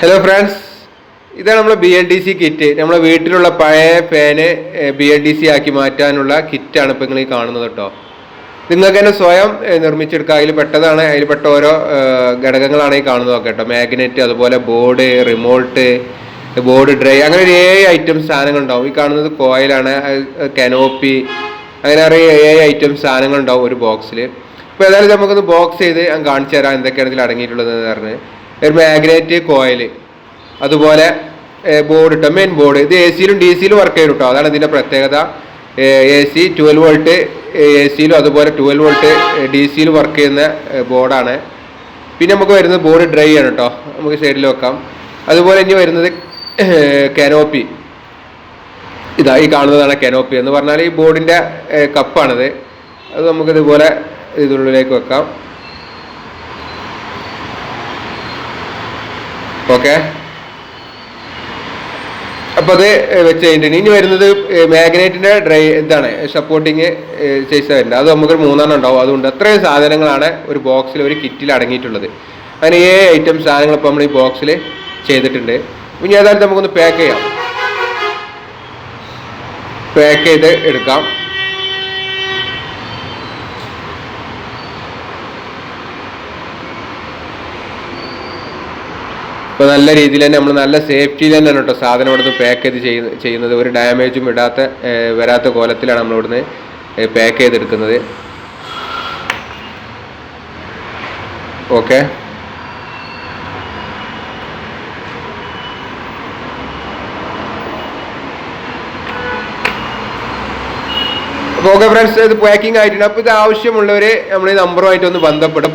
Hello friends ഇതാണ് നമ്മളെ B L D C kit നമ്മളെ വീട്ടിലുള്ള പഴയ fan B L D C ആക്കി മാറ്റാനുള്ള കിറ്റാണ് ഇപ്പോൾ നിങ്ങൾ ഈ കാണുന്നത് കേട്ടോ. നിങ്ങൾക്ക് തന്നെ സ്വയം നിർമ്മിച്ചെടുക്കുക. അതിൽ പെട്ടതാണ്. പെട്ട ഓരോ ഘടകങ്ങളാണ് ഈ കാണുന്നത്. കേട്ടോ. മാഗ്നറ്റ് അതുപോലെ ബോർഡ് റിമോട്ട് ബോർഡ് ഡ്രൈ അങ്ങനെ ഒരു ഏഴ് ഐറ്റം സാധനങ്ങൾ ഉണ്ടാവും. ഈ കാണുന്നത് കോയിലാണ് കനോപ്പി അങ്ങനെ അറിയ ഏഴ് ഐറ്റം സാധനങ്ങൾ ഉണ്ടാവും ഒരു ബോക്സിൽ ഇപ്പോൾ ഏതായാലും നമുക്കൊന്ന് ബോക്സ് ചെയ്ത് ഞാൻ കാണിച്ചു തരാം എന്തൊക്കെയാണ് ഇതിൽ അടങ്ങിയിട്ടുള്ളത് എന്ന് പറഞ്ഞ്. ഒരു മാഗ്നറ്റ് കോയിൽ അതുപോലെ ബോർഡ് ഇട്ടോ മെയിൻ ബോർഡ് ഇത് എ സിയിലും ഡി സിയിലും വർക്ക് ചെയ്യും കേട്ടോ അതാണ് ഇതിന്റെ പ്രത്യേകത. A C twelve volt A സിയിലും അതുപോലെ ട്വൽവ് വോൾട്ട് ഡി സിയിലും വർക്ക് ചെയ്യുന്ന ബോർഡാണ് പിന്നെ നമുക്ക് വരുന്നത് ബോർഡ് ഡ്രൈ ആണ് കേട്ടോ നമുക്ക് സൈഡിൽ വെക്കാം. അതുപോലെ ഇനി വരുന്നത് കനോപ്പി ഇതാ ഈ കാണുന്നതാണ് കനോപ്പി എന്ന് പറഞ്ഞാൽ ഈ ബോർഡിന്റെ കപ്പാണിത് അത് നമുക്കിതുപോലെ ഇതിനുള്ളിലേക്ക് വെക്കാം. ഓക്കെ. അപ്പോൾ അത് വെച്ച് കഴിഞ്ഞിട്ടുണ്ട് ഇനി വരുന്നത് മാഗ്നേറ്റിന്റെ ഡ്രൈ ഇതാണ് സപ്പോർട്ടിങ് ചെയ്സ് വരുന്നത്. അത് നമുക്ക് മൂന്നെണ്ണം ഉണ്ടാവും. അതുകൊണ്ട് അത്രയും സാധനങ്ങളാണ് ഒരു ബോക്സിൽ ഒരു കിറ്റിൽ അടങ്ങിയിട്ടുള്ളത്. അങ്ങനെ ഏ ഐറ്റം സാധനങ്ങൾ ഇപ്പോൾ നമ്മൾ ഈ ബോക്സിൽ ചെയ്തിട്ടുണ്ട്. ഇനി ഏതായാലും നമുക്കൊന്ന് പാക്ക് ചെയ്യാം. പാക്ക് ചെയ്ത് എടുക്കാം. ഇപ്പോൾ നല്ല രീതിയിൽ തന്നെ നമ്മൾ നല്ല സേഫ്റ്റിയിൽ തന്നെയാണ് കേട്ടോ സാധനം ഇവിടുന്ന് പാക്ക് ചെയ്ത് ചെയ്യുന്നത്. ഒരു ഡാമേജും ഇടാത്ത വരാത്ത കോലത്തിലാണ് നമ്മൾ ഇവിടുന്ന് പാക്ക് ചെയ്തെടുക്കുന്നത്. ഓക്കെ അപ്പോൾ ഓക്കെ ഫ്രണ്ട്സ് ഇത് പാക്കിംഗ് ആയിട്ടുണ്ട്. അപ്പോൾ ഇത് ആവശ്യമുള്ളവർ നമ്മൾ ഈ നമ്പറുമായിട്ട് ഒന്ന് ബന്ധപ്പെടും.